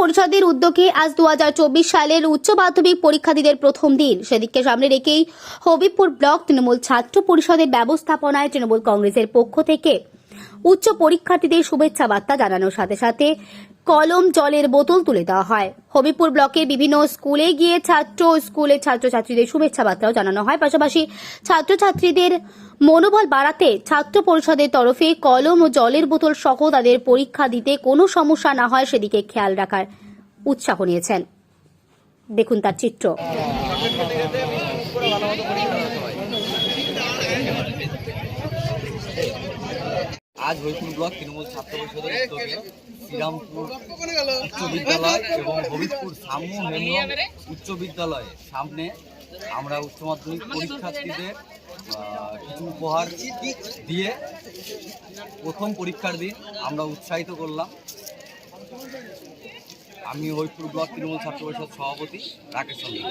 পরিষদের উদ্যোগে আজ দু হাজার চব্বিশ সালের উচ্চ মাধ্যমিক পরীক্ষার্থীদের প্রথম দিন। সেদিকে সামনে রেখেই হবিবপুর ব্লক তৃণমূল ছাত্র পরিষদের ব্যবস্থাপনায় তৃণমূল কংগ্রেসের পক্ষ থেকে উচ্চ পরীক্ষার্থীদের শুভেচ্ছা বার্তা জানানোর সাথে সাথে কলম জলের বোতল তুলে দেওয়া হয়। হবিপুর ব্লকের বিভিন্ন স্কুলে গিয়ে ছাত্র স্কুলের ছাত্রছাত্রীদের শুভেচ্ছা বার্তাও জানানো হয়। পাশাপাশি ছাত্রছাত্রীদের মনোবল বাড়াতে ছাত্র পরিষদের তরফে কলম ও জলের বোতল সহ তাদের পরীক্ষা দিতে কোনো সমস্যা না হয় সেদিকে খেয়াল রাখার উৎসাহ নিয়েছেন। দেখুন তার চিত্র। আজ হরিপুর ব্লক তৃণমূল ছাত্র পরিষদের উদ্যোগে শ্রীরামপুর উচ্চ বিদ্যালয় এবং হবিবপুর সাম্য উচ্চ বিদ্যালয়ের সামনে আমরা উচ্চ মাধ্যমিক পরীক্ষার্থীদের কিছু উপহার দিয়ে প্রথম পরীক্ষার দিন আমরা উৎসাহিত করলাম। আমি হরিপুর ব্লক তৃণমূল ছাত্র পরিষদ সভাপতি রাকেশ চন্দ্র।